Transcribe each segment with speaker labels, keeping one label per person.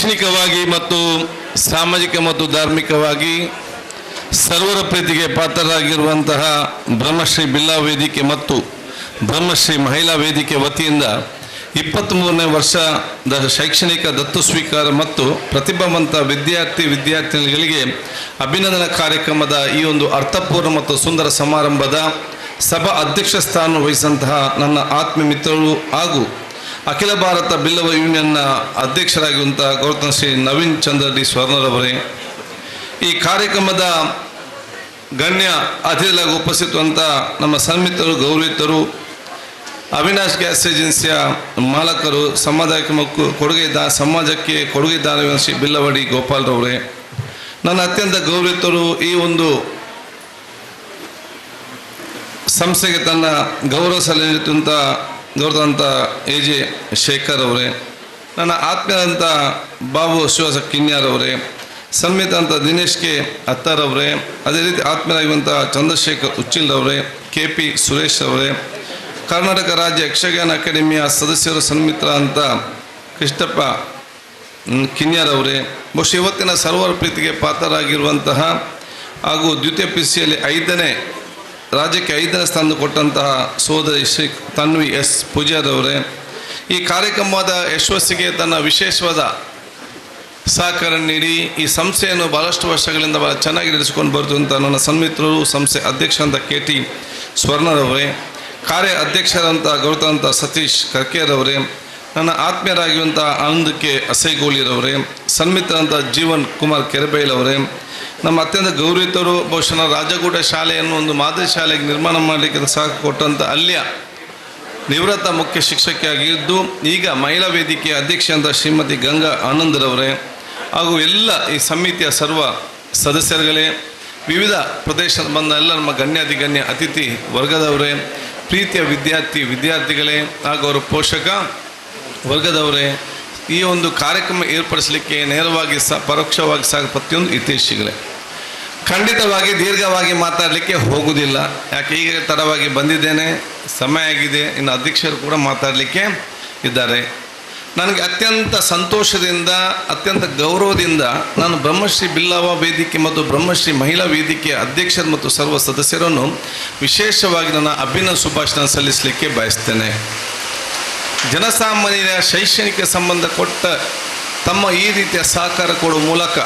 Speaker 1: ಶೈಕ್ಷಣಿಕವಾಗಿ ಮತ್ತು ಸಾಮಾಜಿಕ ಮತ್ತು ಧಾರ್ಮಿಕವಾಗಿ ಸರ್ವರ ಪ್ರೀತಿಗೆ ಪಾತ್ರರಾಗಿರುವಂತಹ ಬ್ರಹ್ಮಶ್ರೀ ಬಿಲ್ಲಾ ವೇದಿಕೆ ಮತ್ತು ಬ್ರಹ್ಮಶ್ರೀ ಮಹಿಳಾ ವೇದಿಕೆ ವತಿಯಿಂದ ಇಪ್ಪತ್ತ್ಮೂರನೇ ವರ್ಷದ ಶೈಕ್ಷಣಿಕ ದತ್ತು ಸ್ವೀಕಾರ ಮತ್ತು ಪ್ರತಿಭಾವಂತ ವಿದ್ಯಾರ್ಥಿ ವಿದ್ಯಾರ್ಥಿನಿಗಳಿಗೆ ಅಭಿನಂದನಾ ಕಾರ್ಯಕ್ರಮದ ಈ ಒಂದು ಅರ್ಥಪೂರ್ಣ ಮತ್ತು ಸುಂದರ ಸಮಾರಂಭದ ಸಭಾ ಅಧ್ಯಕ್ಷ ಸ್ಥಾನ ವಹಿಸಿದಂತಹ ನನ್ನ ಆತ್ಮ ಮಿತ್ರರು ಹಾಗೂ ಅಖಿಲ ಭಾರತ ಬಿಲ್ಲವ ಯೂನಿಯನ್ನ ಅಧ್ಯಕ್ಷರಾಗಿರುವಂತಹ ಗೌತಮ್ ಶ್ರೀ ನವೀನ್ ಚಂದ್ರ ಡಿ ಸ್ವರ್ಣರವರೇ, ಈ ಕಾರ್ಯಕ್ರಮದ ಗಣ್ಯ ಅತಿಥಿಗಳಾಗಿ ಉಪಸ್ಥಿತವಂತ ನಮ್ಮ ಸನ್ಮಿತರು ಗೌರವಿತರು ಅವಿನಾಶ್ ಗ್ಯಾಸ್ ಏಜೆನ್ಸಿಯ ಮಾಲಕರು ಸಮಾಜಕ್ಕೆ ಕೊಡುಗೆ ದಾ, ಸಮಾಜಕ್ಕೆ ಕೊಡುಗೆ ದಾನ ಶ್ರೀ ಬಿಲ್ಲವಡಿ ಗೋಪಾಲ್ರವರೇ, ನನ್ನ ಅತ್ಯಂತ ಗೌರವಿತರು ಈ ಒಂದು ಸಂಸ್ಥೆಗೆ ತನ್ನ ಗೌರವ ಸಲ್ಲಿಸುವಂಥ ಗೌರವಂತ ಎ ಜೆ ಶೇಖರ್ ಅವರೇ, ನನ್ನ ಆತ್ಮೀಯಂಥ ಬಾಬು ವಿಶಿವಾಸ ಕಿನ್ಯಾರ್ ಅವರೇ ಸನ್ಮಿತ ಅಂತ ದಿನೇಶ್ ಕೆ ಅತ್ತಾರವರೇ ಅದೇ ರೀತಿ ಆತ್ಮೀಯರಾಗಿರುವಂಥ ಚಂದ್ರಶೇಖರ್ ಉಚ್ಚಿಲ್ರವರೇ ಕೆ ಪಿ ಸುರೇಶ್ ಅವರೇ, ಕರ್ನಾಟಕ ರಾಜ್ಯ ಯಕ್ಷಗಾನ ಅಕಾಡೆಮಿಯ ಸದಸ್ಯರು ಸನ್ಮಿತ್ರ ಅಂತ ಕೃಷ್ಣಪ್ಪ ಕಿನ್ಯಾರ್ ಅವರೇ, ಬಹುಶಃ ಇವತ್ತಿನ ಸರ್ವರ್ ಪ್ರೀತಿಗೆ ಪಾತ್ರರಾಗಿರುವಂತಹ ಹಾಗೂ ದ್ವಿತೀಯ ಪಿ ಸಿಯಲ್ಲಿ ಐದನೇ ರಾಜ್ಯಕ್ಕೆ ಐದನೇ ಸ್ಥಾನ ಕೊಟ್ಟಂತಹ ಸೋದರಿ ಶ್ರೀ ತನ್ವಿ ಎಸ್ ಪೂಜಾರವರೇ, ಈ ಕಾರ್ಯಕ್ರಮದ ಯಶಸ್ಸಿಗೆ ತನ್ನ ವಿಶೇಷವಾದ ಸಹಕಾರ ನೀಡಿ, ಈ ಸಂಸ್ಥೆಯನ್ನು ಬಹಳಷ್ಟು ವರ್ಷಗಳಿಂದ ಬಹಳ ಚೆನ್ನಾಗಿ ನಡೆಸಿಕೊಂಡು ಬರುತ್ತಂತ ನನ್ನ ಸನ್ಮಿತ್ರರು, ಸಂಸ್ಥೆ ಅಧ್ಯಕ್ಷ ಅಂತ ಕೆ ಟಿ ಸ್ವರ್ಣರವರೇ, ಕಾರ್ಯ ಅಧ್ಯಕ್ಷರಂತ ಗೌತಮಂತ ಸತೀಶ್ ಕರ್ಕೇರವರೇ ನನ್ನ ಆತ್ಮೀಯರಾಗಿರುವಂಥ ಆನಂದಕ್ಕೆ ಅಸೈಗೋಳಿರವರೇ ಸನ್ಮಿತ್ರಂಥ ಜೀವನ್ ಕುಮಾರ್ ಕೆರೆಬೈಲವರೇ, ನಮ್ಮ ಅತ್ಯಂತ ಗೌರವಿತರು ಬಹುಶಃ ರಾಜಕೂಟ ಶಾಲೆಯನ್ನು ಒಂದು ಮಾದರಿ ಶಾಲೆಗೆ ನಿರ್ಮಾಣ ಮಾಡಲಿಕ್ಕೆ ಸಹ ಕೊಟ್ಟಂಥ ಅಲ್ಲಿಯ ನಿವೃತ್ತ ಮುಖ್ಯ ಶಿಕ್ಷಕಿಯಾಗಿದ್ದು, ಈಗ ಮಹಿಳಾ ವೇದಿಕೆಯ ಅಧ್ಯಕ್ಷ ಅಂತ ಶ್ರೀಮತಿ ಗಂಗಾ ಆನಂದರವರೇ, ಹಾಗೂ ಎಲ್ಲ ಈ ಸಮಿತಿಯ ಸರ್ವ ಸದಸ್ಯರುಗಳೇ, ವಿವಿಧ ಪ್ರದೇಶದ ಬಂದ ಎಲ್ಲ ನಮ್ಮ ಗಣ್ಯಾತಿ ಗಣ್ಯ ಅತಿಥಿ ವರ್ಗದವರೇ, ಪ್ರೀತಿಯ ವಿದ್ಯಾರ್ಥಿ ವಿದ್ಯಾರ್ಥಿಗಳೇ, ಹಾಗೂ ಅವರ ಪೋಷಕ ವರ್ಗದವರೇ, ಈ ಒಂದು ಕಾರ್ಯಕ್ರಮ ಏರ್ಪಡಿಸಲಿಕ್ಕೆ ನೇರವಾಗಿ ಸ, ಪರೋಕ್ಷವಾಗಿ ಸಾಗ ಪ್ರತಿಯೊಂದು ಹಿತೈಷಿಗಳೇ. ಖಂಡಿತವಾಗಿ ದೀರ್ಘವಾಗಿ ಮಾತಾಡಲಿಕ್ಕೆ ಹೋಗುವುದಿಲ್ಲ. ಯಾಕೆ, ಈಗ ತಡವಾಗಿ ಬಂದಿದ್ದೇನೆ, ಸಮಯ ಆಗಿದೆ, ಇನ್ನು ಅಧ್ಯಕ್ಷರು ಕೂಡ ಮಾತಾಡಲಿಕ್ಕೆ ಇದ್ದಾರೆ. ನನಗೆ ಅತ್ಯಂತ ಸಂತೋಷದಿಂದ, ಅತ್ಯಂತ ಗೌರವದಿಂದ ನಾನು ಬ್ರಹ್ಮಶ್ರೀ ಬಿಲ್ಲವ ವೇದಿಕೆ ಮತ್ತು ಬ್ರಹ್ಮಶ್ರೀ ಮಹಿಳಾ ವೇದಿಕೆಯ ಅಧ್ಯಕ್ಷರು ಮತ್ತು ಸರ್ವ ಸದಸ್ಯರನ್ನು ವಿಶೇಷವಾಗಿ ನನ್ನ ಅಭಿನಂದ ಶುಭಾಶಯ ಸಲ್ಲಿಸಲಿಕ್ಕೆ ಬಯಸ್ತೇನೆ. ಜನಸಾಮಾನ್ಯರ ಶೈಕ್ಷಣಿಕ ಸಂಬಂಧ ಕೊಟ್ಟ ತಮ್ಮ ಈ ರೀತಿಯ ಸಹಕಾರ ಕೊಡುವ ಮೂಲಕ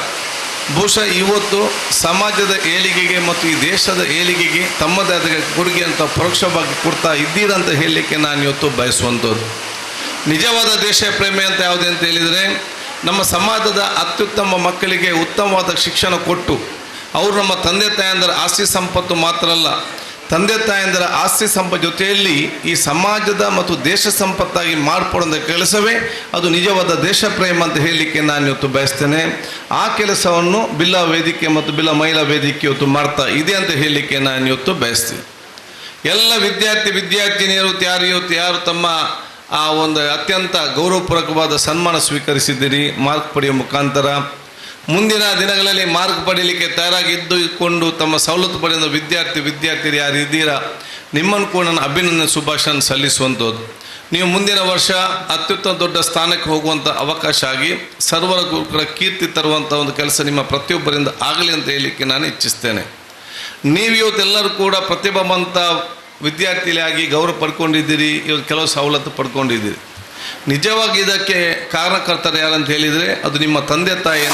Speaker 1: ಬಹುಶಃ ಇವತ್ತು ಸಮಾಜದ ಏಳಿಗೆಗೆ ಮತ್ತು ಈ ದೇಶದ ಏಳಿಗೆಗೆ ತಮ್ಮದಾದ ಕೊಡುಗೆ ಅಂತ ಪರೋಕ್ಷವಾಗಿ ಕೊಡ್ತಾ ಇದ್ದೀರಂತ ಹೇಳಲಿಕ್ಕೆ ನಾನು ಇವತ್ತು ಬಯಸುವಂಥದ್ದು. ನಿಜವಾದ ದೇಶ ಪ್ರೇಮಿ ಅಂತ ಯಾವುದೇ ಅಂತ ಹೇಳಿದರೆ, ನಮ್ಮ ಸಮಾಜದ ಅತ್ಯುತ್ತಮ ಮಕ್ಕಳಿಗೆ ಉತ್ತಮವಾದ ಶಿಕ್ಷಣ ಕೊಟ್ಟು, ಅವರು ನಮ್ಮ ತಂದೆ ತಾಯಂದರ ಆಸ್ತಿ ಸಂಪತ್ತು ಮಾತ್ರ ಅಲ್ಲ ತಂದೆ ತಾಯಂದರ ಆಸ್ತಿ ಸಂಪ ಜೊತೆಯಲ್ಲಿ ಈ ಸಮಾಜದ ಮತ್ತು ದೇಶ ಸಂಪತ್ತಾಗಿ ಮಾರ್ಪಡುವಂಥ ಕೆಲಸವೇ? ಅದು ನಿಜವಾದ ದೇಶ ಪ್ರೇಮ ಅಂತ ಹೇಳಲಿಕ್ಕೆ ನಾನು ಇವತ್ತು ಬಯಸ್ತೇನೆ. ಆ ಕೆಲಸವನ್ನು ಬಿಲ್ಲಾ ವೇದಿಕೆ ಮತ್ತು ಬಿಲ್ಲಾ ಮಹಿಳಾ ವೇದಿಕೆ ಇವತ್ತು ಮಾಡ್ತಾ ಇದೆ ಅಂತ ಹೇಳಲಿಕ್ಕೆ ನಾನು ಇವತ್ತು ಬಯಸ್ತೀನಿ. ಎಲ್ಲ ವಿದ್ಯಾರ್ಥಿ, ವಿದ್ಯಾರ್ಥಿನಿಯರು ಯಾರು ಇವತ್ತು ತಮ್ಮ ಆ ಒಂದು ಅತ್ಯಂತ ಗೌರವಪೂರ್ವಕವಾದ ಸನ್ಮಾನ ಸ್ವೀಕರಿಸಿದ್ದೀರಿ. ಮಾರ್ಕ್ ಪಡೆಯುವ ಮುಖಾಂತರ ಮುಂದಿನ ದಿನಗಳಲ್ಲಿ ಮಾರ್ಕ್ ಪಡೀಲಿಕ್ಕೆ ತಯಾರಾಗಿದ್ದುಕೊಂಡು ತಮ್ಮ ಸವಲತ್ತು ಪಡೆದ ವಿದ್ಯಾರ್ಥಿ ವಿದ್ಯಾರ್ಥಿರು ಯಾರು ಇದ್ದೀರಾ? ನಿಮ್ಮನ್ನು ಕೂಡ ನಾನು ಅಭಿನಂದನೆ ಶುಭಾಶಯ ಸಲ್ಲಿಸುವಂಥದ್ದು. ನೀವು ಮುಂದಿನ ವರ್ಷ ಅತ್ಯುತ್ತಮ ದೊಡ್ಡ ಸ್ಥಾನಕ್ಕೆ ಹೋಗುವಂಥ ಅವಕಾಶ ಆಗಿ ಸರ್ವರ ಗುರುಗಳ ಕೀರ್ತಿ ತರುವಂಥ ಒಂದು ಕೆಲಸ ನಿಮ್ಮ ಪ್ರತಿಯೊಬ್ಬರಿಂದ ಆಗಲಿ ಅಂತ ಹೇಳಲಿಕ್ಕೆ ನಾನು ಇಚ್ಛಿಸ್ತೇನೆ. ನೀವು ಇವತ್ತೆಲ್ಲರೂ ಕೂಡ ಪ್ರತಿಭಾವಂತ ವಿದ್ಯಾರ್ಥಿಯಾಗಿ ಗೌರವ ಪಡ್ಕೊಂಡಿದ್ದೀರಿ, ಇವತ್ತು ಕೆಲವು ಸವಲತ್ತು ಪಡ್ಕೊಂಡಿದ್ದೀರಿ. ನಿಜವಾಗಿ ಇದಕ್ಕೆ ಕಾರಣಕರ್ತರು ಯಾರಂತ ಹೇಳಿದರೆ ಅದು ನಿಮ್ಮ ತಂದೆ ತಾಯಿ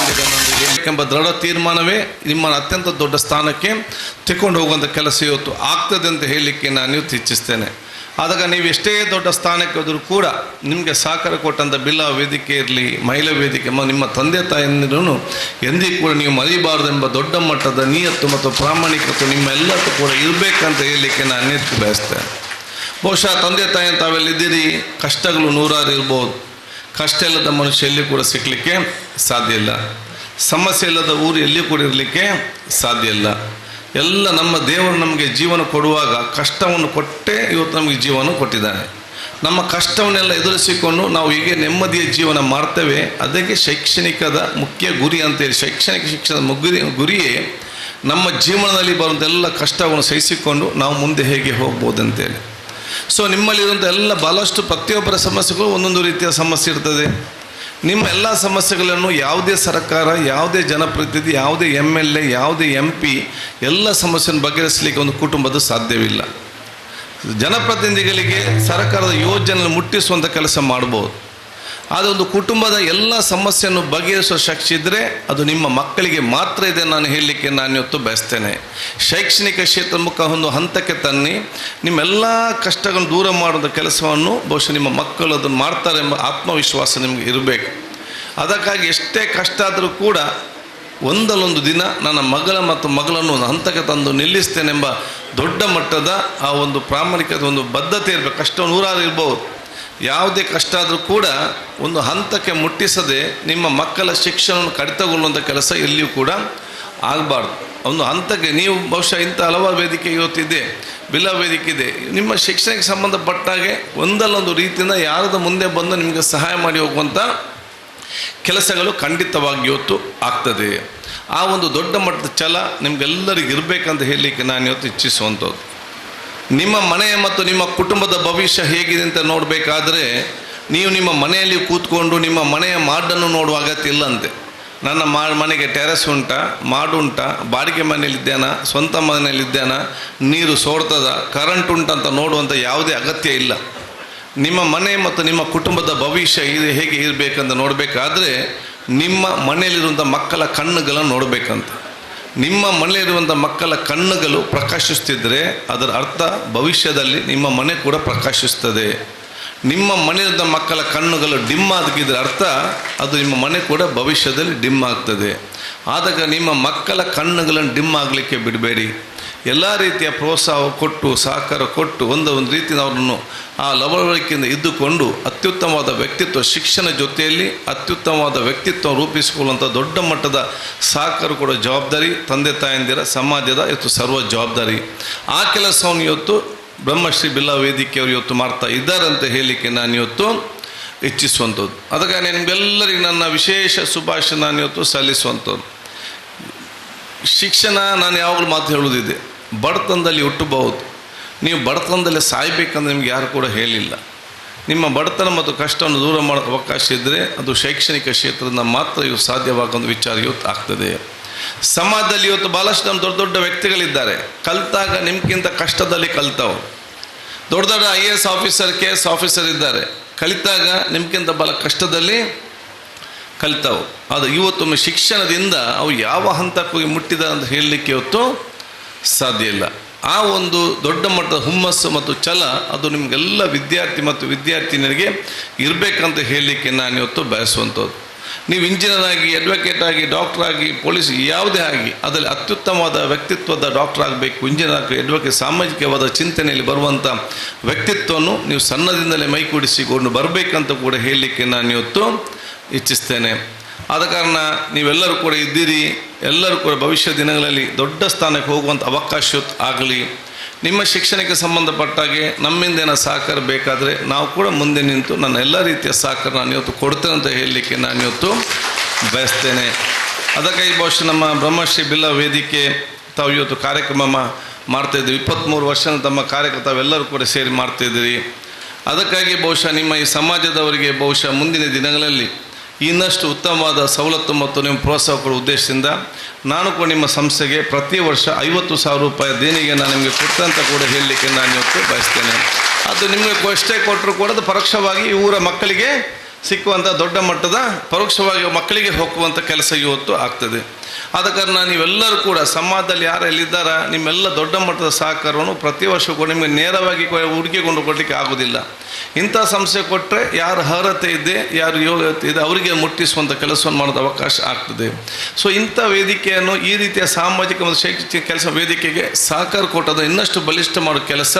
Speaker 1: ಎಂಬ ದೃಢ ತೀರ್ಮಾನವೇ ನಿಮ್ಮನ್ನು ಅತ್ಯಂತ ದೊಡ್ಡ ಸ್ಥಾನಕ್ಕೆ ತೆಕ್ಕೊಂಡು ಹೋಗುವಂಥ ಕೆಲಸ ಇವತ್ತು ಆಗ್ತದೆ ಅಂತ ಹೇಳಲಿಕ್ಕೆ ನಾನು ಇಚ್ಛಿಸ್ತೇನೆ. ಆದಾಗ ನೀವು ಎಷ್ಟೇ ದೊಡ್ಡ ಸ್ಥಾನಕ್ಕೆ ಹೋದರೂ ಕೂಡ ನಿಮಗೆ ಸಹಕಾರ ಕೊಟ್ಟಂಥ ಬಿಲ್ಲ ವೇದಿಕೆ ಇರಲಿ, ಮಹಿಳಾ ವೇದಿಕೆ ನಿಮ್ಮ ತಂದೆ ತಾಯಿಯಂದಿರೂ ಎಂದಿಗೂ ಕೂಡ ನೀವು ಮರಿಬಾರದೆಂಬ ದೊಡ್ಡ ಮಟ್ಟದ ನಿಯತ್ತು ಮತ್ತು ಪ್ರಾಮಾಣಿಕತೆ ನಿಮ್ಮ ಎಲ್ಲಕ್ಕೂ ಕೂಡ ಇರಬೇಕಂತ ಹೇಳಲಿಕ್ಕೆ ನಾನು ಬಯಸ್ತೇನೆ. ಬಹುಶಃ ತಂದೆ ತಾಯಿ ತಾವೆಲ್ಲಿದ್ದೀರಿ? ಕಷ್ಟಗಳು ನೂರಾರು ಇರ್ಬೋದು. ಕಷ್ಟ ಇಲ್ಲದ ಮನುಷ್ಯ ಎಲ್ಲಿ ಕೂಡ ಸಿಕ್ಕಲಿಕ್ಕೆ ಸಾಧ್ಯ ಇಲ್ಲ. ಸಮಸ್ಯೆ ಇಲ್ಲದ ಊರು ಎಲ್ಲಿ ಕೂಡ ಇರಲಿಕ್ಕೆ ಸಾಧ್ಯ ಇಲ್ಲ. ಎಲ್ಲ ನಮ್ಮ ದೇವರು ನಮಗೆ ಜೀವನ ಕೊಡುವಾಗ ಕಷ್ಟವನ್ನು ಕೊಟ್ಟೇ ಇವತ್ತು ನಮಗೆ ಜೀವನ ಕೊಟ್ಟಿದ್ದಾನೆ. ನಮ್ಮ ಕಷ್ಟವನ್ನೆಲ್ಲ ಎದುರಿಸಿಕೊಂಡು ನಾವು ಹೀಗೆ ನೆಮ್ಮದಿಯ ಜೀವನ ಮಾಡ್ತೇವೆ, ಅದಕ್ಕೆ ಶೈಕ್ಷಣಿಕದ ಮುಖ್ಯ ಗುರಿ ಅಂತೇಳಿ ಶೈಕ್ಷಣಿಕ ಶಿಕ್ಷಣದ ಮುಗುರಿ, ಗುರಿಯೇ ನಮ್ಮ ಜೀವನದಲ್ಲಿ ಬರುವಂಥ ಎಲ್ಲ ಕಷ್ಟವನ್ನು ಸಹಿಸಿಕೊಂಡು ನಾವು ಮುಂದೆ ಹೇಗೆ ಹೋಗ್ಬೋದು ಅಂತೇಳಿ ಸೊ ನಿಮ್ಮಲ್ಲಿರುವಂಥ ಎಲ್ಲ ಬಹಳಷ್ಟು ಪ್ರತಿಯೊಬ್ಬರ ಸಮಸ್ಯೆಗಳು ಒಂದೊಂದು ರೀತಿಯ ಸಮಸ್ಯೆ ಇರ್ತದೆ. ನಿಮ್ಮ ಎಲ್ಲ ಸಮಸ್ಯೆಗಳನ್ನು ಯಾವುದೇ ಸರ್ಕಾರ, ಯಾವುದೇ ಜನಪ್ರತಿನಿಧಿ, ಯಾವುದೇ ಎಂ ಎಲ್ ಎ, ಯಾವುದೇ ಎಂ ಪಿ ಎಲ್ಲ ಸಮಸ್ಯೆಯನ್ನು ಬಗೆಹರಿಸಲಿಕ್ಕೆ ಒಂದು ಕುಟುಂಬದ ಸಾಧ್ಯವಿಲ್ಲ. ಜನಪ್ರತಿನಿಧಿಗಳಿಗೆ ಸರ್ಕಾರದ ಯೋಜನೆಯನ್ನು ಮುಟ್ಟಿಸುವಂಥ ಕೆಲಸ ಮಾಡ್ಬೋದು. ಒಂದು ಕುಟುಂಬದ ಎಲ್ಲ ಸಮಸ್ಯೆಯನ್ನು ಬಗೆಹರಿಸುವ ಶಕ್ತಿ ಇದ್ದರೆ ಅದು ನಿಮ್ಮ ಮಕ್ಕಳಿಗೆ ಮಾತ್ರ ಇದೆ ನಾನು ಹೇಳಲಿಕ್ಕೆ ನಾನು ಇವತ್ತು ಬಯಸ್ತೇನೆ. ಶೈಕ್ಷಣಿಕ ಕ್ಷೇತ್ರ ಮುಖ ಒಂದು ಹಂತಕ್ಕೆ ತನ್ನಿ, ನಿಮ್ಮೆಲ್ಲ ಕಷ್ಟಗಳನ್ನು ದೂರ ಮಾಡುವ ಕೆಲಸವನ್ನು ಬಹುಶಃ ನಿಮ್ಮ ಮಕ್ಕಳು ಅದನ್ನು ಮಾಡ್ತಾರೆ ಎಂಬ ಆತ್ಮವಿಶ್ವಾಸ ನಿಮಗೆ ಇರಬೇಕು. ಅದಕ್ಕಾಗಿ ಎಷ್ಟೇ ಕಷ್ಟ ಆದರೂ ಕೂಡ ಒಂದಲ್ಲೊಂದು ದಿನ ನನ್ನ ಮಗಳ ಮತ್ತು ಮಗಳನ್ನು ಒಂದು ಹಂತಕ್ಕೆ ತಂದು ನಿಲ್ಲಿಸ್ತೇನೆಂಬ ದೊಡ್ಡ ಮಟ್ಟದ ಆ ಒಂದು ಪ್ರಾಮಾಣಿಕತೆ ಒಂದು ಬದ್ಧತೆ ಇರಬೇಕು. ಕಷ್ಟ ನೂರಾರು ಇರ್ಬೋದು. ಯಾವುದೇ ಕಷ್ಟ ಆದರೂ ಕೂಡ ಒಂದು ಹಂತಕ್ಕೆ ಮುಟ್ಟಿಸದೆ ನಿಮ್ಮ ಮಕ್ಕಳ ಶಿಕ್ಷಣವನ್ನು ಕಡಿತಗೊಳ್ಳುವಂಥ ಕೆಲಸ ಎಲ್ಲಿಯೂ ಕೂಡ ಆಗಬಾರ್ದು. ಒಂದು ಹಂತಕ್ಕೆ ನೀವು ಬಹುಶಃ ಇಂಥ ಹಲವಾರು ವೇದಿಕೆ ಇವತ್ತಿದೆ ಬಿಲ್ಲ ವೇದಿಕೆ ಇದೆ. ನಿಮ್ಮ ಶಿಕ್ಷಣಕ್ಕೆ ಸಂಬಂಧಪಟ್ಟಾಗೆ ಒಂದಲ್ಲೊಂದು ರೀತಿಯಿಂದ ಯಾರದ ಮುಂದೆ ಬಂದು ನಿಮಗೆ ಸಹಾಯ ಮಾಡಿ ಹೋಗುವಂಥ ಕೆಲಸಗಳು ಖಂಡಿತವಾಗಿ ಇವತ್ತು ಆಗ್ತದೆ. ಆ ಒಂದು ದೊಡ್ಡ ಮಟ್ಟದ ಛಲ ನಿಮ್ಗೆಲ್ಲರಿಗೂ ಇರಬೇಕಂತ ಹೇಳಲಿಕ್ಕೆ ನಾನು ಇವತ್ತು ಇಚ್ಛಿಸುವಂಥದ್ದು ನಿಮ್ಮ ಮನೆಯ ಮತ್ತು ನಿಮ್ಮ ಕುಟುಂಬದ ಭವಿಷ್ಯ ಹೇಗಿದೆ ಅಂತ ನೋಡಬೇಕಾದ್ರೆ, ನೀವು ನಿಮ್ಮ ಮನೆಯಲ್ಲಿ ಕೂತ್ಕೊಂಡು ನಿಮ್ಮ ಮನೆಯ ಮಾಡನ್ನು ನೋಡುವ ಅಗತ್ಯ ಇಲ್ಲಂತೆ. ನನ್ನ ಮಾ, ಮನೆಗೆ ಟೆರೆಸ್ ಉಂಟಾ ಮಾಡುಂಟಾ ಬಾಡಿಗೆ ಮನೆಯಲ್ಲಿದ್ದೇನ ಸ್ವಂತ ಮನೆಯಲ್ಲಿದ್ದೇನ ನೀರು ಸೋರ್ತದ ಕರೆಂಟ್ ಉಂಟಂತ ನೋಡುವಂಥ ಯಾವುದೇ ಅಗತ್ಯ ಇಲ್ಲ. ನಿಮ್ಮ ಮನೆ ಮತ್ತು ನಿಮ್ಮ ಕುಟುಂಬದ ಭವಿಷ್ಯ ಇದು ಹೇಗೆ ಇರಬೇಕಂತ ನೋಡಬೇಕಾದ್ರೆ, ನಿಮ್ಮ ಮನೆಯಲ್ಲಿರುವಂಥ ಮಕ್ಕಳ ಕಣ್ಣುಗಳನ್ನು ನೋಡಬೇಕಂತ. ನಿಮ್ಮ ಮನೆಯಲ್ಲಿರುವಂಥ ಮಕ್ಕಳ ಕಣ್ಣುಗಳು ಪ್ರಕಾಶಿಸ್ತಿದ್ದರೆ ಅದರ ಅರ್ಥ ಭವಿಷ್ಯದಲ್ಲಿ ನಿಮ್ಮ ಮನೆ ಕೂಡ ಪ್ರಕಾಶಿಸ್ತದೆ ನಿಮ್ಮ ಮನೆಯಲ್ಲಿದ್ದ ಮಕ್ಕಳ ಕಣ್ಣುಗಳು ಡಿಮ್ ಆಗಿದ್ರೆ ಅರ್ಥ ಅದು ನಿಮ್ಮ ಮನೆ ಕೂಡ ಭವಿಷ್ಯದಲ್ಲಿ ಡಿಮ್ ಆಗ್ತದೆ. ಆದಾಗ ನಿಮ್ಮ ಮಕ್ಕಳ ಕಣ್ಣುಗಳನ್ನು ಡಿಮ್ ಆಗಲಿಕ್ಕೆ ಬಿಡಬೇಡಿ. ಎಲ್ಲ ರೀತಿಯ ಪ್ರೋತ್ಸಾಹ ಕೊಟ್ಟು, ಸಹಕಾರ ಕೊಟ್ಟು, ಒಂದು ಒಂದು ರೀತಿಯಿಂದ ಅವರನ್ನು ಆ ಲವಳಿಕೆಯಿಂದ ಇದ್ದುಕೊಂಡು ಅತ್ಯುತ್ತಮವಾದ ವ್ಯಕ್ತಿತ್ವ, ಶಿಕ್ಷಣ ಜೊತೆಯಲ್ಲಿ ಅತ್ಯುತ್ತಮವಾದ ವ್ಯಕ್ತಿತ್ವ ರೂಪಿಸಿಕೊಳ್ಳುವಂಥ ದೊಡ್ಡ ಮಟ್ಟದ ಸಹಕಾರ ಕೊಡೋ ಜವಾಬ್ದಾರಿ ತಂದೆ ತಾಯಂದಿರ, ಸಮಾಜದ ಇವತ್ತು ಸರ್ವ ಜವಾಬ್ದಾರಿ. ಆ ಕೆಲಸವನ್ನು ಇವತ್ತು ಬ್ರಹ್ಮಶ್ರೀ ಬಿಲ್ಲಾ ವೇದಿಕೆಯವರು ಇವತ್ತು ಮಾಡ್ತಾ ಇದ್ದಾರೆ ಅಂತ ಹೇಳಲಿಕ್ಕೆ ನಾನು ಇವತ್ತು ಇಚ್ಛಿಸುವಂಥದ್ದು. ಅದಕ್ಕೆ ನಿಮಗೆಲ್ಲರಿಗೂ ನನ್ನ ವಿಶೇಷ ಶುಭಾಶಯ ನಾನು ಇವತ್ತು ಸಲ್ಲಿಸುವಂಥದ್ದು. ಶಿಕ್ಷಣ ನಾನು ಯಾವಾಗಲೂ ಮಾತು ಹೇಳುವುದಿದೆ. ಬಡತನದಲ್ಲಿ ಹುಟ್ಟಬಹುದು. ನೀವು ಬಡತನದಲ್ಲಿ ಸಾಯ್ಬೇಕಂದ್ರೆ ನಿಮ್ಗೆ ಯಾರು ಕೂಡ ಹೇಳಿಲ್ಲ. ನಿಮ್ಮ ಬಡತನ ಮತ್ತು ಕಷ್ಟವನ್ನು ದೂರ ಮಾಡೋ ಅವಕಾಶ ಇದ್ದರೆ ಅದು ಶೈಕ್ಷಣಿಕ ಕ್ಷೇತ್ರದಿಂದ ಮಾತ್ರ ಇವು ಸಾಧ್ಯವಾಗುವಂಥ ವಿಚಾರ ಇವತ್ತು ಆಗ್ತದೆ. ಸಮಾಜದಲ್ಲಿ ಇವತ್ತು ಭಾಳಷ್ಟು ದೊಡ್ಡ ದೊಡ್ಡ ವ್ಯಕ್ತಿಗಳಿದ್ದಾರೆ. ಕಲಿತಾಗ ನಿಮ್ಗಿಂತ ಕಷ್ಟದಲ್ಲಿ ಕಲಿತವು ದೊಡ್ಡ ದೊಡ್ಡ I A S officer, K S officer ಇದ್ದಾರೆ. ಕಲಿತಾಗ ನಿಮ್ಗಿಂತ ಬಹಳ ಕಷ್ಟದಲ್ಲಿ ಕಲಿತವು ಅದು ಇವತ್ತೊಮ್ಮೆ ಶಿಕ್ಷಣದಿಂದ ಅವು ಯಾವ ಹಂತಕ್ಕೆ ಹೋಗಿ ಮುಟ್ಟಿದ ಅಂತ ಹೇಳಲಿಕ್ಕೆ ಇವತ್ತು ಸಾಧ್ಯ ಇಲ್ಲ. ಆ ಒಂದು ದೊಡ್ಡ ಮಟ್ಟದ ಹುಮ್ಮಸ್ಸು ಮತ್ತು ಛಲ, ಅದು ನಿಮಗೆಲ್ಲ ವಿದ್ಯಾರ್ಥಿ ಮತ್ತು ವಿದ್ಯಾರ್ಥಿನಿಯರಿಗೆ ಇರಬೇಕಂತ ಹೇಳಲಿಕ್ಕೆ ನಾನು ಇವತ್ತು ಬಯಸುವಂಥದ್ದು. ನೀವು ಇಂಜಿನಿಯರ್ ಆಗಿ ಅಡ್ವೊಕೇಟ್ ಆಗಿ ಡಾಕ್ಟರ್ ಆಗಿ ಪೊಲೀಸ್ ಯಾವುದೇ ಆಗಿ, ಅದರಲ್ಲಿ ಅತ್ಯುತ್ತಮವಾದ ವ್ಯಕ್ತಿತ್ವದ ಡಾಕ್ಟರ್ ಆಗಬೇಕು, ಇಂಜಿನಿಯರ್ ಆಗಿ ಅಡ್ವೊಕೇಟ್ ಸಾಮಾಜಿಕವಾದ ಚಿಂತನೆಯಲ್ಲಿ ಬರುವಂಥ ವ್ಯಕ್ತಿತ್ವವನ್ನು ನೀವು ಸಣ್ಣದಿಂದಲೇ ಮೈಕೂಡಿಸಿಕೊಂಡು ಬರಬೇಕಂತ ಕೂಡ ಹೇಳಲಿಕ್ಕೆ ನಾನು ಇವತ್ತು ಇಚ್ಛಿಸ್ತೇನೆ. ಆದ ಕಾರಣ ನೀವೆಲ್ಲರೂ ಕೂಡ ಇದ್ದೀರಿ. ಎಲ್ಲರೂ ಕೂಡ ಭವಿಷ್ಯ ದಿನಗಳಲ್ಲಿ ದೊಡ್ಡ ಸ್ಥಾನಕ್ಕೆ ಹೋಗುವಂಥ ಅವಕಾಶ ಆಗಲಿ. ನಿಮ್ಮ ಶಿಕ್ಷಣಕ್ಕೆ ಸಂಬಂಧಪಟ್ಟಾಗೆ ನಮ್ಮಿಂದ ಏನೋ ಸಹಕಾರ ಬೇಕಾದರೆ ನಾವು ಕೂಡ ಮುಂದೆ ನಿಂತು ನನ್ನ ಎಲ್ಲ ರೀತಿಯ ಸಹಕಾರ ನಾನು ಇವತ್ತು ಕೊಡ್ತೇನೆ ಅಂತ ಹೇಳಲಿಕ್ಕೆ ನಾನು ಇವತ್ತು ಬಯಸ್ತೇನೆ. ಅದಕ್ಕಾಗಿ ಬಹುಶಃ ನಮ್ಮ ಬ್ರಹ್ಮಶ್ರೀ ಬಿಲ್ಲ ವೇದಿಕೆ ತಾವು ಇವತ್ತು ಕಾರ್ಯಕ್ರಮ ಮಾಡ್ತಾಯಿದ್ದೀವಿ ಇಪ್ಪತ್ತ್ಮೂರು ವರ್ಷ ತಮ್ಮ ಕಾರ್ಯಕ್ರಮ ತಾವೆಲ್ಲರೂ ಕೂಡ ಸೇರಿ ಮಾಡ್ತಾಯಿದ್ದೀರಿ ಅದಕ್ಕಾಗಿ ಬಹುಶಃ ನಿಮ್ಮ ಈ ಸಮಾಜದವರಿಗೆ ಬಹುಶಃ ಮುಂದಿನ ದಿನಗಳಲ್ಲಿ ಇನ್ನಷ್ಟು ಉತ್ತಮವಾದ ಸವಲತ್ತು ಮತ್ತು ನಿಮ್ಮ ಪ್ರೋತ್ಸಾಹ ಕೊಡುವ ಉದ್ದೇಶದಿಂದ ನಾನು ಕೂಡ ನಿಮ್ಮ ಸಂಸ್ಥೆಗೆ ಪ್ರತಿ ವರ್ಷ ಐವತ್ತು ಸಾವಿರ ರೂಪಾಯಿ ದೇಣಿಗೆ ನಾನು ನಿಮಗೆ ಕೊಟ್ಟಂತ ಕೂಡ ಹೇಳಲಿಕ್ಕೆ ನಾನು ಇವತ್ತು ಬಯಸ್ತೇನೆ. ಅದು ನಿಮಗೆ ಎಷ್ಟೇ ಕೊಟ್ಟರು ಕೂಡ ಅದು ಪರೋಕ್ಷವಾಗಿ ಈ ಊರ ಮಕ್ಕಳಿಗೆ ಸಿಕ್ಕುವಂಥ ದೊಡ್ಡ ಮಟ್ಟದ ಪರೋಕ್ಷವಾಗಿ ಮಕ್ಕಳಿಗೆ ಹೋಗುವಂಥ ಕೆಲಸ ಇವತ್ತು ಆಗ್ತದೆ. ಆದ ಕಾರಣ ನೀವೆಲ್ಲರೂ ಕೂಡ ಸಮಾಜದಲ್ಲಿ ಯಾರು ಎಲ್ಲಿದ್ದಾರ, ನಿಮ್ಮೆಲ್ಲ ದೊಡ್ಡ ಮಟ್ಟದ ಸಹಕಾರವನ್ನು ಪ್ರತಿ ವರ್ಷ ಕೂಡ ನಿಮಗೆ ನೇರವಾಗಿ ಹುಡುಕಿಕೊಂಡು ಕೊಡಲಿಕ್ಕೆ ಆಗೋದಿಲ್ಲ. ಇಂಥ ಸಂಸ್ಥೆ ಕೊಟ್ಟರೆ ಯಾರು ಅರ್ಹತೆ ಇದೆ, ಯಾರು ಯೋಗ್ಯತೆ ಇದೆ, ಅವರಿಗೆ ಮುಟ್ಟಿಸುವಂಥ ಕೆಲಸವನ್ನು ಮಾಡೋದು ಅವಕಾಶ ಆಗ್ತದೆ. ಸೊ ಇಂಥ ವೇದಿಕೆಯನ್ನು ಈ ರೀತಿಯ ಸಾಮಾಜಿಕ ಮತ್ತು ಶೈಕ್ಷಣಿಕ ಕೆಲಸ ವೇದಿಕೆಗೆ ಸಹಕಾರ ಕೊಟ್ಟದ ಇನ್ನಷ್ಟು ಬಲಿಷ್ಠ ಮಾಡೋ ಕೆಲಸ.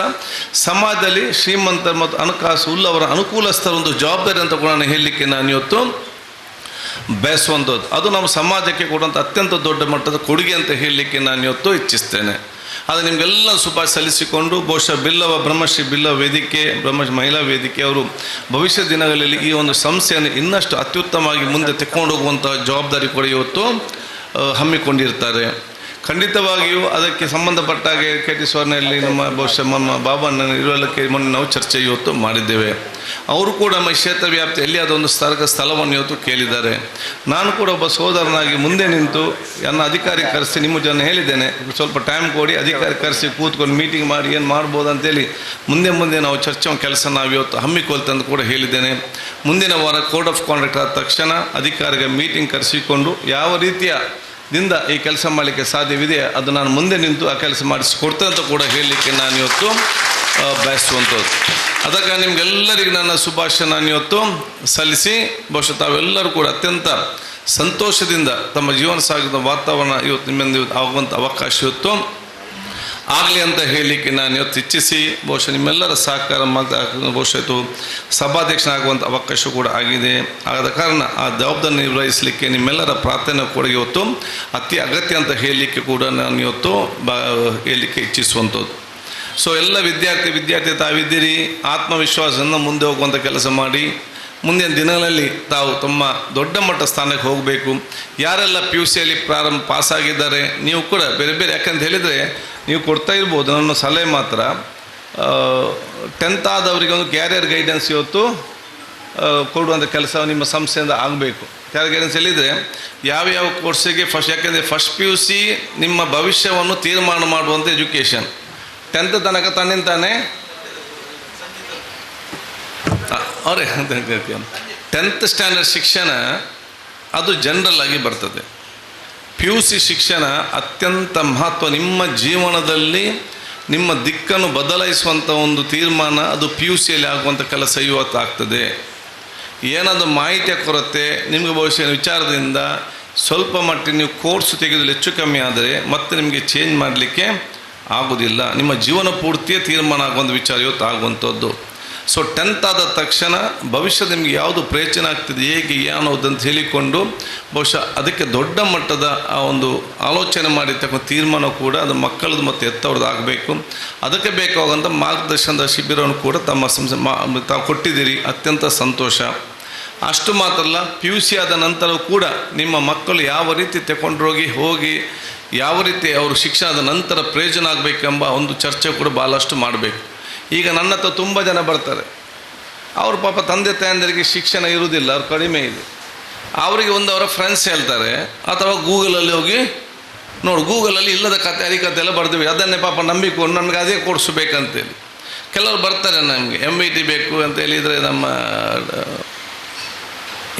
Speaker 1: ಸಮಾಜದಲ್ಲಿ ಶ್ರೀಮಂತ ಮತ್ತು ಹಣಕಾಸು ಉಳ್ಳವರ ಅನುಕೂಲಸ್ಥರ ಒಂದು ಜವಾಬ್ದಾರಿ ಅಂತ ಕೂಡ ನಾನು ಹೇಳಲಿಕ್ಕೆ ನಾನು ಇವತ್ತು ಬಯಸುವಂಥದ್ದು ಅದು ನಮ್ಮ ಸಮಾಜಕ್ಕೆ ಕೊಡುವಂಥ ಅತ್ಯಂತ ದೊಡ್ಡ ಮಟ್ಟದ ಕೊಡುಗೆ ಅಂತ ಹೇಳಲಿಕ್ಕೆ ನಾನು ಇವತ್ತು ಇಚ್ಛಿಸ್ತೇನೆ. ಅದು ನಿಮಗೆಲ್ಲ ಶುಭ ಸಲ್ಲಿಸಿಕೊಂಡು ಬಹುಶಃ ಬಿಲ್ಲವ ಬ್ರಹ್ಮಶ್ರೀ ಬಿಲ್ಲವ ವೇದಿಕೆ, ಬ್ರಹ್ಮಶ್ರೀ ಮಹಿಳಾ ವೇದಿಕೆ ಅವರು ಭವಿಷ್ಯ ದಿನಗಳಲ್ಲಿ ಈ ಒಂದು ಸಂಸ್ಥೆಯನ್ನು ಇನ್ನಷ್ಟು ಅತ್ಯುತ್ತಮವಾಗಿ ಮುಂದೆ ತೆಕ್ಕೊಂಡು ಹೋಗುವಂಥ ಜವಾಬ್ದಾರಿ ಕೂಡ ಇವತ್ತು ಹಮ್ಮಿಕೊಂಡಿರ್ತಾರೆ. ಖಂಡಿತವಾಗಿಯೂ ಅದಕ್ಕೆ ಸಂಬಂಧಪಟ್ಟ ಹಾಗೆ ಕೆ ಟಿ ಸ್ವಾಮಿಯಲ್ಲಿ ನಮ್ಮ ಬಹುಶಃ ನಮ್ಮ ಬಾಬಾ ಇರುವಲ್ಲಕ್ಕೆ ಮೊನ್ನೆ ನಾವು ಚರ್ಚೆ ಇವತ್ತು ಮಾಡಿದ್ದೇವೆ. ಅವರು ಕೂಡ ನಮ್ಮ ಕ್ಷೇತ್ರ ವ್ಯಾಪ್ತಿಯಲ್ಲಿ ಅದೊಂದು ಸ್ಥಳದ ಸ್ಥಳವನ್ನು ಇವತ್ತು ಕೇಳಿದ್ದಾರೆ. ನಾನು ಕೂಡ ಒಬ್ಬ ಸೋದರನಾಗಿ ಮುಂದೆ ನಿಂತು ನನ್ನ ಅಧಿಕಾರಿ ಕರೆಸಿ ನಿಮ್ಮ ಜನ ಹೇಳಿದ್ದೇನೆ. ಸ್ವಲ್ಪ ಟೈಮ್ ಕೊಡಿ, ಅಧಿಕಾರಿ ಕರೆಸಿ ಕೂತ್ಕೊಂಡು ಮೀಟಿಂಗ್ ಮಾಡಿ, ಏನು ಮಾಡ್ಬೋದು ಅಂತೇಳಿ ಮುಂದೆ ಮುಂದೆ ನಾವು ಚರ್ಚೆ ಕೆಲಸ ನಾವು ಇವತ್ತು ಹಮ್ಮಿಕೊಳ್ತಂದು ಕೂಡ ಹೇಳಿದ್ದೇನೆ. ಮುಂದಿನ ವಾರ ಕೋಡ್ ಆಫ್ ಕಾಂಡಕ್ಟ್ ಆದ ತಕ್ಷಣ ಅಧಿಕಾರಿಗೆ ಮೀಟಿಂಗ್ ಕರೆಸಿಕೊಂಡು ಯಾವ ರೀತಿಯ ದಿಂದ ಈ ಕೆಲಸ ಮಾಡಲಿಕ್ಕೆ ಸಾಧ್ಯವಿದೆ ಅದು ನಾನು ಮುಂದೆ ನಿಂತು ಆ ಕೆಲಸ ಮಾಡಿಸಿಕೊಡ್ತೇನೆ ಅಂತ ಕೂಡ ಹೇಳಲಿಕ್ಕೆ ನಾನು ಇವತ್ತು ಬಯಸುವಂಥದ್ದು. ಅದಕ್ಕೆ ನಿಮಗೆಲ್ಲರಿಗೂ ನನ್ನ ಶುಭಾಶಯ. ನಾನು ಇವತ್ತು ಸಲ್ಲಿಸಿ, ಬಹುಶಃ ತಾವೆಲ್ಲರೂ ಕೂಡ ಅತ್ಯಂತ ಸಂತೋಷದಿಂದ ತಮ್ಮ ಜೀವನ ಸಾಗಿದ ವಾತಾವರಣ ಇವತ್ತು ನಿಮ್ಮಿಂದ ಆಗುವಂಥ ಅವಕಾಶ ಇವತ್ತು. ಆಗಲಿ ಅಂತ ಹೇಳಲಿಕ್ಕೆ ನಾನು ಇವತ್ತು ಇಚ್ಛಿಸಿ, ಬಹುಶಃ ನಿಮ್ಮೆಲ್ಲರ ಸಹಕಾರ ಬಹುಶಃ ಇದು ಸಭಾಧ್ಯಕ್ಷನಾಗುವಂಥ ಅವಕಾಶ ಕೂಡ ಆಗಿದೆ. ಆದ ಕಾರಣ ಆ ಜವಾಬ್ದಾರಿ ನಿರ್ವಹಿಸಲಿಕ್ಕೆ ನಿಮ್ಮೆಲ್ಲರ ಪ್ರಾರ್ಥನೆ ಕೂಡ ಇವತ್ತು ಅತಿ ಅಗತ್ಯ ಅಂತ ಹೇಳಲಿಕ್ಕೆ ಕೂಡ ನಾನು ಇವತ್ತು ಬ ಹೇಳಲಿಕ್ಕೆ ಇಚ್ಛಿಸುವಂಥದ್ದು ಸೊ ಎಲ್ಲ ವಿದ್ಯಾರ್ಥಿ ವಿದ್ಯಾರ್ಥಿ ತಾವಿದ್ದೀರಿ, ಆತ್ಮವಿಶ್ವಾಸದಿಂದ ಮುಂದೆ ಹೋಗುವಂಥ ಕೆಲಸ ಮಾಡಿ. ಮುಂದಿನ ದಿನಗಳಲ್ಲಿ ತಾವು ತಮ್ಮ ದೊಡ್ಡ ಮಟ್ಟ ಸ್ಥಾನಕ್ಕೆ ಹೋಗಬೇಕು. ಯಾರೆಲ್ಲ ಪಿ ಯು ಸಿಯಲ್ಲಿ ಪ್ರಾರಂಭ ಪಾಸಾಗಿದ್ದಾರೆ, ನೀವು ಕೂಡ ಬೇರೆ ಬೇರೆ, ಯಾಕಂತ ಹೇಳಿದರೆ ನೀವು ಕೊಡ್ತಾ ಇರ್ಬೋದು, ನನ್ನ ಸಲಹೆ ಮಾತ್ರ. ಟೆಂತ್ ಆದವರಿಗೆ ಒಂದು ಕ್ಯಾರಿಯರ್ ಗೈಡೆನ್ಸ್ ಇವತ್ತು ಕೊಡುವಂಥ ಕೆಲಸ ನಿಮ್ಮ ಸಂಸ್ಥೆಯಿಂದ ಆಗಬೇಕು. ಕ್ಯಾರಿಯರ್ ಗೈಡೆನ್ಸ್ ಹೇಳಿದರೆ ಯಾವ್ಯಾವ ಕೋರ್ಸಿಗೆ ಫಸ್ಟ್ ಯಾಕೆಂದರೆ ಫಸ್ಟ್ ಪಿ ಯು ಸಿ ನಿಮ್ಮ ಭವಿಷ್ಯವನ್ನು ತೀರ್ಮಾನ ಮಾಡುವಂಥ ಎಜುಕೇಷನ್ ಟೆಂತ್ ತನಕ ತನ್ನಿಂದ ತಾನೇ? ಅವರೇ ಟೆಂತ್ ಸ್ಟ್ಯಾಂಡರ್ಡ್ ಶಿಕ್ಷಣ, ಅದು ಜನರಲ್ ಆಗಿ ಬರ್ತದೆ. ಪಿ ಯು ಸಿ ಶಿಕ್ಷಣ ಅತ್ಯಂತ ಮಹತ್ವ. ನಿಮ್ಮ ಜೀವನದಲ್ಲಿ ನಿಮ್ಮ ದಿಕ್ಕನ್ನು ಬದಲಾಯಿಸುವಂಥ ಒಂದು ತೀರ್ಮಾನ ಅದು ಪಿ ಯು ಸಿಯಲ್ಲಿ ಆಗುವಂಥ ಕೆಲಸ ಇವತ್ತಾಗ್ತದೆ. ಏನಾದರೂ ಮಾಹಿತಿಯ ಕೊರತೆ, ನಿಮಗೆ ಭವಿಷ್ಯ ವಿಚಾರದಿಂದ ಸ್ವಲ್ಪ ಮಟ್ಟಿಗೆ ನೀವು ಕೋರ್ಸ್ ತೆಗೆದು ಹೆಚ್ಚು ಕಮ್ಮಿ ಆದರೆ ಮತ್ತೆ ನಿಮಗೆ ಚೇಂಜ್ ಮಾಡಲಿಕ್ಕೆ ಆಗೋದಿಲ್ಲ. ನಿಮ್ಮ ಜೀವನ ಪೂರ್ತಿಯೇ ತೀರ್ಮಾನ ಆಗುವಂಥ ವಿಚಾರ ಇವತ್ತು ಆಗುವಂಥದ್ದು ಸೊ ಟೆಂತ್ ಆದ ತಕ್ಷಣ ಭವಿಷ್ಯ ನಿಮಗೆ ಯಾವುದು ಪ್ರಯೋಜನ ಆಗ್ತಿದೆ, ಹೇಗೆ ಅನ್ನೋದಂತ ಹೇಳಿಕೊಂಡು ಬಹುಶಃ ಅದಕ್ಕೆ ದೊಡ್ಡ ಮಟ್ಟದ ಆ ಒಂದು ಆಲೋಚನೆ ಮಾಡಿರ್ತಕ್ಕಂಥ ತೀರ್ಮಾನ ಕೂಡ ಅದು ಮಕ್ಕಳದ್ದು ಮತ್ತು ಎತ್ತವ್ರದ್ದು ಆಗಬೇಕು. ಅದಕ್ಕೆ ಬೇಕಾಗುವಂಥ ಮಾರ್ಗದರ್ಶನದ ಶಿಬಿರವನ್ನು ಕೂಡ ತಮ್ಮ ಸಂಸ್ಥೆ ಮಾ, ತಾವು ಕೊಟ್ಟಿದ್ದೀರಿ. ಅತ್ಯಂತ ಸಂತೋಷ. ಅಷ್ಟು ಮಾತ್ರ ಅಲ್ಲ ಪಿ ಯು ಸಿ ಆದ ನಂತರ ಕೂಡ ನಿಮ್ಮ ಮಕ್ಕಳು ಯಾವ ರೀತಿ ತಗೊಂಡೋಗಿ ಹೋಗಿ, ಯಾವ ರೀತಿ ಅವರು ಶಿಕ್ಷಣದ ನಂತರ ಪ್ರಯೋಜನ ಆಗಬೇಕೆಂಬ ಒಂದು ಚರ್ಚೆ ಕೂಡ ಭಾಳಷ್ಟು ಮಾಡಬೇಕು. ಈಗ ನನ್ನ ಹತ್ರ ತುಂಬ ಜನ ಬರ್ತಾರೆ. ಅವ್ರ ಪಾಪ ತಂದೆ ತಾಯಂದಿರಿಗೆ ಶಿಕ್ಷಣ ಇರುವುದಿಲ್ಲ, ಅವ್ರು ಕಡಿಮೆ ಇದೆ. ಅವರಿಗೆ ಒಂದು ಅವರ ಫ್ರೆಂಡ್ಸ್ ಹೇಳ್ತಾರೆ, ಅಥವಾ ಗೂಗಲಲ್ಲಿ ಹೋಗಿ ನೋಡು, ಗೂಗಲಲ್ಲಿ ಇಲ್ಲದ ಕತೆ ಹರಿಕತೆ ಎಲ್ಲ ಬರ್ತೀವಿ ಅದನ್ನೇ ಪಾಪ ನಂಬಿಕೊಂಡು ನನಗೆ ಅದೇ ಕೋರ್ಸ್ ಬೇಕಂತೇಳಿ. ಕೆಲವರು ಬರ್ತಾರೆ ನಮಗೆ ಎಂ ಐ ಟಿ ಬೇಕು ಅಂತ ಹೇಳಿದರೆ ನಮ್ಮ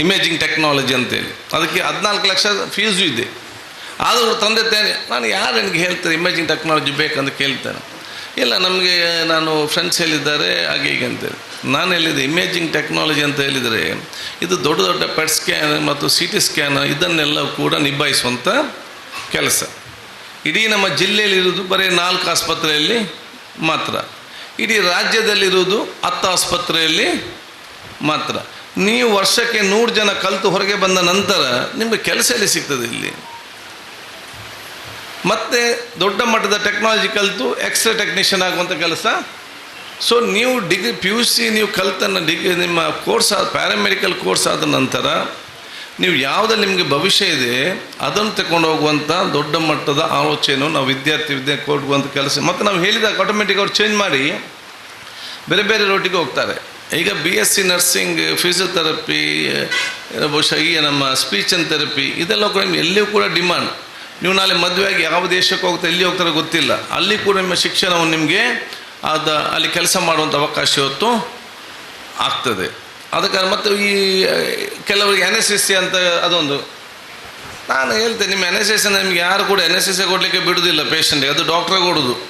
Speaker 1: ಇಮೇಜಿಂಗ್ ಟೆಕ್ನಾಲಜಿ ಅಂತೇಳಿ. ಅದಕ್ಕೆ ಹದಿನಾಲ್ಕು ಲಕ್ಷ ಫೀಸು ಇದೆ. ಆದರೂ ತಂದೆ ತಾಯಿ, ನಾನು ಯಾರು ನನಗೆ ಹೇಳ್ತಾರೆ ಇಮೇಜಿಂಗ್ ಟೆಕ್ನಾಲಜಿ ಬೇಕಂತ ಕೇಳ್ತೇನೆ. ಇಲ್ಲ, ನಮಗೆ ನಾನು ಫ್ರೆಂಡ್ಸ್ ಹೇಳಿದ್ದಾರೆ, ಹಾಗೆ ಹೀಗೆ ಅಂತೇಳಿ ನಾನು ಹೇಳಿದೆ ಇಮೇಜಿಂಗ್ ಟೆಕ್ನಾಲಜಿ ಅಂತ ಹೇಳಿದರೆ, ಇದು ದೊಡ್ಡ ದೊಡ್ಡ ಪೆಟ್ ಸ್ಕ್ಯಾನ್ ಮತ್ತು ಸಿ ಟಿ ಸ್ಕ್ಯಾನ್ ಇದನ್ನೆಲ್ಲ ಕೂಡ ನಿಭಾಯಿಸುವಂಥ ಕೆಲಸ. ಇಡೀ ನಮ್ಮ ಜಿಲ್ಲೆಯಲ್ಲಿರುವುದು ಬರೀ ನಾಲ್ಕು ಆಸ್ಪತ್ರೆಯಲ್ಲಿ ಮಾತ್ರ. ಇಡೀ ರಾಜ್ಯದಲ್ಲಿರುವುದು ಹತ್ತು ಆಸ್ಪತ್ರೆಯಲ್ಲಿ ಮಾತ್ರ. ನೀವು ವರ್ಷಕ್ಕೆ ನೂರು ಜನ ಕಲಿತು ಹೊರಗೆ ಬಂದ ನಂತರ ನಿಮಗೆ ಕೆಲಸ ಎಲ್ಲಿ ಸಿಗ್ತದೆ ಇಲ್ಲಿ? ಮತ್ತೆ ದೊಡ್ಡ ಮಟ್ಟದ ಟೆಕ್ನಾಲಜಿ ಕಲಿತು ಎಕ್ಸ್ರೇ ಟೆಕ್ನಿಷಿಯನ್ ಆಗುವಂಥ ಕೆಲಸ. ಸೊ ನೀವು ಡಿಗ್ರಿ ಪಿ ಯು ಸಿ ನೀವು ಕಲಿತ ಡಿಗ್ರಿ ನಿಮ್ಮ ಕೋರ್ಸ್ ಆದ ಪ್ಯಾರಾಮೆಡಿಕಲ್ ಕೋರ್ಸ್ ಆದ ನಂತರ ನೀವು ಯಾವುದಲ್ಲಿ ನಿಮಗೆ ಭವಿಷ್ಯ ಇದೆ, ಅದನ್ನು ತಗೊಂಡು ಹೋಗುವಂಥ ದೊಡ್ಡ ಮಟ್ಟದ ಆಲೋಚನೆಯನ್ನು ನಾವು ವಿದ್ಯಾರ್ಥಿ ವಿದ್ಯೆ ಕೊಡುವಂಥ ಕೆಲಸ. ಮತ್ತು ನಾವು ಹೇಳಿದಾಗ ಆಟೋಮೆಟಿಕ್ ಅವ್ರು ಚೇಂಜ್ ಮಾಡಿ ಬೇರೆ ಬೇರೆ ರೋಟಿಗೆ ಹೋಗ್ತಾರೆ. ಈಗ B S C nursing physiotherapy ಬಹುಶಃ ಈ ನಮ್ಮ ಸ್ಪೀಚ್ ಅಂಡ್ ಥೆರಪಿ ಇದೆಲ್ಲ ಕೂಡ ಎಲ್ಲಿಯೂ ಕೂಡ ಡಿಮಾಂಡ್ ನೀವು ನಾಳೆ ಮದುವೆಯಾಗಿ ಯಾವ ದೇಶಕ್ಕೆ ಹೋಗ್ತಾ ಎಲ್ಲಿ ಹೋಗ್ತಾರೋ ಗೊತ್ತಿಲ್ಲ. ಅಲ್ಲಿ ಕೂಡ ನಿಮ್ಮ ಶಿಕ್ಷಣವನ್ನು ನಿಮಗೆ ಅದ ಅಲ್ಲಿ ಕೆಲಸ ಮಾಡುವಂಥ ಅವಕಾಶ ಇವತ್ತು ಆಗ್ತದೆ. ಅದಕ್ಕೆ ಮತ್ತು ಈ, ಕೆಲವರಿಗೆ ಎನ್ ಎಸ್ ಎಸ್ ಸಿ ಅಂತ ಅದೊಂದು. ನಾನು ಹೇಳ್ತೇನೆ, ನಿಮ್ಮ ಎನ್ ಎಸ್ ಎಸ್ ನಿಮ್ಗೆ ಯಾರು ಕೂಡ ಎನ್ ಎಸ್ ಎಸ್ ಕೊಡಲಿಕ್ಕೆ ಬಿಡುವುದಿಲ್ಲ ಪೇಷಂಟ್ಗೆ ಅದು ಡಾಕ್ಟ್ರೇ ಕೊಡೋದು.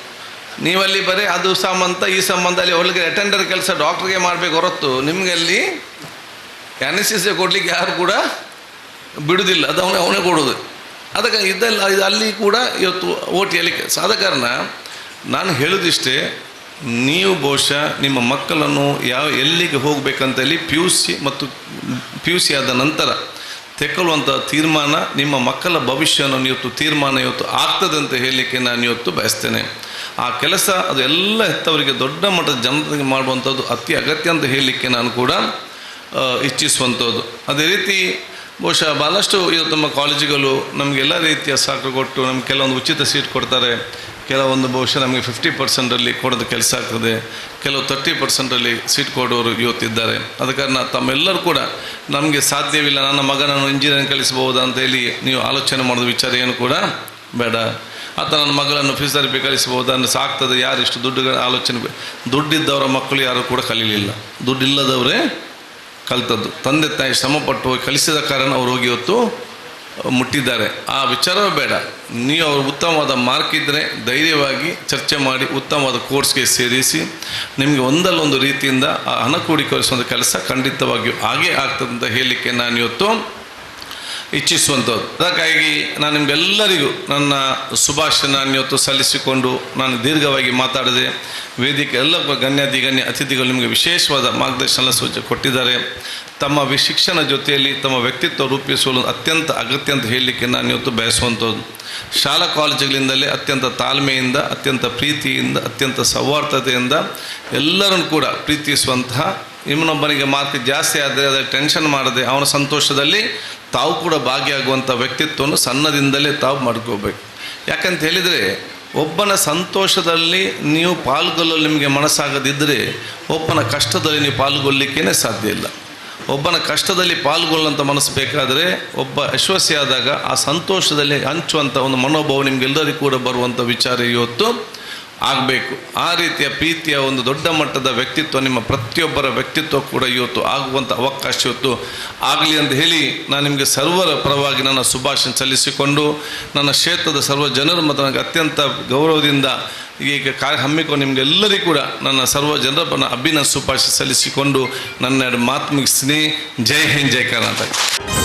Speaker 1: ನೀವಲ್ಲಿ ಬರೀ ಅದು ಸಂಬಂಧ, ಈ ಸಂಬಂಧ, ಅಲ್ಲಿ ಒಳಗೆ ಅಟೆಂಡರ್ ಕೆಲಸ ಡಾಕ್ಟ್ರಿಗೆ ಮಾಡಬೇಕು ಹೊರತು ನಿಮಗೆ ಅಲ್ಲಿ ಎನ್ ಎಸ್ ಎಸ್ ಕೊಡಲಿಕ್ಕೆ ಯಾರು ಕೂಡ ಬಿಡುವುದಿಲ್ಲ ಅದು ಅವನೇ ಅವನೇ ಕೊಡೋದು. ಅದಕ್ಕೆ ಇದೆಲ್ಲ ಇದು ಅಲ್ಲಿ ಕೂಡ ಇವತ್ತು ಓಟ್ ಕೆಲಸ ಆದ ಕಾರಣ ನಾನು ಹೇಳೋದಿಷ್ಟೇ, ನೀವು ಬಹುಶಃ ನಿಮ್ಮ ಮಕ್ಕಳನ್ನು ಯಾವ ಎಲ್ಲಿಗೆ ಹೋಗಬೇಕಂತ ಹೇಳಿ ಪಿ ಯು ಸಿ ಮತ್ತು ಪಿ ಯು ಸಿ ಆದ ನಂತರ ತೆಕ್ಕೊಳ್ಳುವಂಥ ತೀರ್ಮಾನ, ನಿಮ್ಮ ಮಕ್ಕಳ ಭವಿಷ್ಯವನ್ನು ಇವತ್ತು ತೀರ್ಮಾನ ಇವತ್ತು ಆಗ್ತದೆ ಅಂತ ಹೇಳಲಿಕ್ಕೆ ನಾನು ಇವತ್ತು ಬಯಸ್ತೇನೆ. ಆ ಕೆಲಸ ಅದು ಎಲ್ಲ ಹೆತ್ತವರಿಗೆ ದೊಡ್ಡ ಮಟ್ಟದ ಜನರಿಗೆ ಮಾಡುವಂಥದ್ದು ಅತಿ ಅಗತ್ಯ ಅಂತ ಹೇಳಲಿಕ್ಕೆ ನಾನು ಕೂಡ ಇಚ್ಛಿಸುವಂಥದ್ದು. ಅದೇ ರೀತಿ ಬಹುಶಃ ಭಾಳಷ್ಟು ಇವತ್ತು ನಮ್ಮ ಕಾಲೇಜುಗಳು ನಮಗೆಲ್ಲ ರೀತಿಯ ಸಾಕು ಕೊಟ್ಟು ನಮ್ಗೆ ಕೆಲವೊಂದು ಉಚಿತ ಸೀಟ್ ಕೊಡ್ತಾರೆ. ಕೆಲವೊಂದು ಬಹುಶಃ ನಮಗೆ ಫಿಫ್ಟಿ ಪರ್ಸೆಂಟಲ್ಲಿ ಕೊಡೋದು ಕೆಲಸ ಆಗ್ತದೆ. ಕೆಲವು ತರ್ಟಿ ಪರ್ಸೆಂಟಲ್ಲಿ ಸೀಟ್ ಕೊಡೋರು ಇವತ್ತಿದ್ದಾರೆ ಅದ ಕಾರಣ ತಮ್ಮೆಲ್ಲರೂ ಕೂಡ ನಮಗೆ ಸಾಧ್ಯವಿಲ್ಲ, ನನ್ನ ಮಗನನ್ನು ಇಂಜಿನಿಯರಿಂಗ್ ಕಲಿಸಬಹುದಾ ಅಂತ ಹೇಳಿ ನೀವು ಆಲೋಚನೆ ಮಾಡೋದು ವಿಚಾರ ಏನು ಕೂಡ ಬೇಡ. ಅಥವಾ ನನ್ನ ಮಗಳನ್ನು ಫಿಸಿಯೋಥೆರಪಿ ಕಲಿಸಬಹುದಾ ಅನ್ನ ಸಾಕ್ತದೆ ಯಾರು ಇಷ್ಟು ದುಡ್ಡುಗಳ ಆಲೋಚನೆ, ದುಡ್ಡಿದ್ದವರ ಮಕ್ಕಳು ಯಾರು ಕೂಡ ಕಲೀಲಿಲ್ಲ. ದುಡ್ಡಿಲ್ಲದವರೇ ಕಲ್ತದ್ದು. ತಂದೆ ತಾಯಿ ಶ್ರಮಪಟ್ಟು ಹೋಗಿ ಕಲಿಸಿದ ಕಾರಣ ಅವ್ರು ಹೋಗಿ ಇವತ್ತು ಮುಟ್ಟಿದ್ದಾರೆ. ಆ ವಿಚಾರವೇ ಬೇಡ. ನೀವು ಅವರು ಉತ್ತಮವಾದ ಮಾರ್ಕ್ ಇದ್ದರೆ ಧೈರ್ಯವಾಗಿ ಚರ್ಚೆ ಮಾಡಿ ಉತ್ತಮವಾದ ಕೋರ್ಸ್ಗೆ ಸೇರಿಸಿ, ನಿಮಗೆ ಒಂದಲ್ಲೊಂದು ರೀತಿಯಿಂದ ಆ ಹಣ ಕೂಡಿಕೊಳಿಸುವಂಥ ಕೆಲಸ ಖಂಡಿತವಾಗಿಯೂ ಹಾಗೇ ಆಗ್ತದೆ ಅಂತ ಹೇಳಲಿಕ್ಕೆ ನಾನು ಇವತ್ತು ಇಚ್ಛಿಸುವಂಥದ್ದು. ಅದಕ್ಕಾಗಿ ನಾನು ನಿಮಗೆಲ್ಲರಿಗೂ ನನ್ನ ಶುಭಾಶಯ ಇವತ್ತು ಸಲ್ಲಿಸಿಕೊಂಡು ನಾನು ದೀರ್ಘವಾಗಿ ಮಾತಾಡಿದೆ ವೇದಿಕೆ ಎಲ್ಲ ಗಣ್ಯಾಧಿಗಣ್ಯ ಅತಿಥಿಗಳು ನಿಮಗೆ ವಿಶೇಷವಾದ ಮಾರ್ಗದರ್ಶನ ಸೂಚನೆ ಕೊಟ್ಟಿದ್ದಾರೆ. ತಮ್ಮ ವಿ ಶಿಕ್ಷಣ ಜೊತೆಯಲ್ಲಿ ತಮ್ಮ ವ್ಯಕ್ತಿತ್ವ ರೂಪಿಸಲು ಅತ್ಯಂತ ಅಗತ್ಯ ಅಂತ ಹೇಳಲಿಕ್ಕೆ ನಾನು ಇವತ್ತು ಬಯಸುವಂಥದ್ದು. ಶಾಲಾ ಕಾಲೇಜುಗಳಿಂದಲೇ ಅತ್ಯಂತ ತಾಳ್ಮೆಯಿಂದ, ಅತ್ಯಂತ ಪ್ರೀತಿಯಿಂದ, ಅತ್ಯಂತ ಸೌಹಾರ್ದತೆಯಿಂದ ಎಲ್ಲರನ್ನು ಕೂಡ ಪ್ರೀತಿಸುವಂತಹ. ಇನ್ನೊಬ್ಬನಿಗೆ ಮಾರ್ಕ್ ಜಾಸ್ತಿ ಆದರೆ ಅದರ ಟೆನ್ಷನ್ ಮಾಡದೆ ಅವನ ಸಂತೋಷದಲ್ಲಿ ತಾವು ಕೂಡ ಭಾಗಿಯಾಗುವಂಥ ವ್ಯಕ್ತಿತ್ವವನ್ನು ಸಣ್ಣದಿಂದಲೇ ತಾವು ಮಾಡ್ಕೋಬೇಕು. ಯಾಕಂತ ಹೇಳಿದರೆ, ಒಬ್ಬನ ಸಂತೋಷದಲ್ಲಿ ನೀವು ಪಾಲ್ಗೊಳ್ಳಲು ನಿಮಗೆ ಮನಸ್ಸಾಗದಿದ್ದರೆ ಒಬ್ಬನ ಕಷ್ಟದಲ್ಲಿ ನೀವು ಪಾಲ್ಗೊಳ್ಳಿಕ್ಕೇ ಸಾಧ್ಯ ಇಲ್ಲ. ಒಬ್ಬನ ಕಷ್ಟದಲ್ಲಿ ಪಾಲ್ಗೊಳ್ಳುವಂಥ ಮನಸ್ಸು ಬೇಕಾದರೆ, ಒಬ್ಬ ಯಶಸ್ವಿಯಾದಾಗ ಆ ಸಂತೋಷದಲ್ಲಿ ಹಂಚುವಂಥ ಒಂದು ಮನೋಭಾವ ನಿಮಗೆಲ್ಲರಿಗೂ ಕೂಡ ಬರುವಂಥ ವಿಚಾರ ಇವತ್ತು. ಆಗಬೇಕು. ಆ ರೀತಿಯ ಪ್ರೀತಿಯ ಒಂದು ದೊಡ್ಡ ಮಟ್ಟದ ವ್ಯಕ್ತಿತ್ವ, ನಿಮ್ಮ ಪ್ರತಿಯೊಬ್ಬರ ವ್ಯಕ್ತಿತ್ವ ಕೂಡ ಇವತ್ತು ಆಗುವಂಥ ಅವಕಾಶ ಇವತ್ತು ಆಗಲಿ ಅಂತ ಹೇಳಿ ನಾನು ನಿಮಗೆ ಸರ್ವರ ಪರವಾಗಿ ನನ್ನ ಶುಭಾಶಯ ಸಲ್ಲಿಸಿಕೊಂಡು, ನನ್ನ ಕ್ಷೇತ್ರದ ಸರ್ವ ಜನರು ಮತ್ತು ನನಗೆ ಅತ್ಯಂತ ಗೌರವದಿಂದ ಈಗ ಕಾರ್ಯ ಹಮ್ಮಿಕೊಂಡು ನಿಮಗೆಲ್ಲರಿಗೂ ಕೂಡ ನನ್ನ ಸರ್ವ ಜನರ ಅಭಿನ ಶುಭಾಶಯ ಸಲ್ಲಿಸಿಕೊಂಡು ನನ್ನ ಮಾತು ಮುಗಿಸ್ತೀನಿ. ಜೈ ಹಿಂದ್, ಜೈ ಕರ್ನಾಟಕ.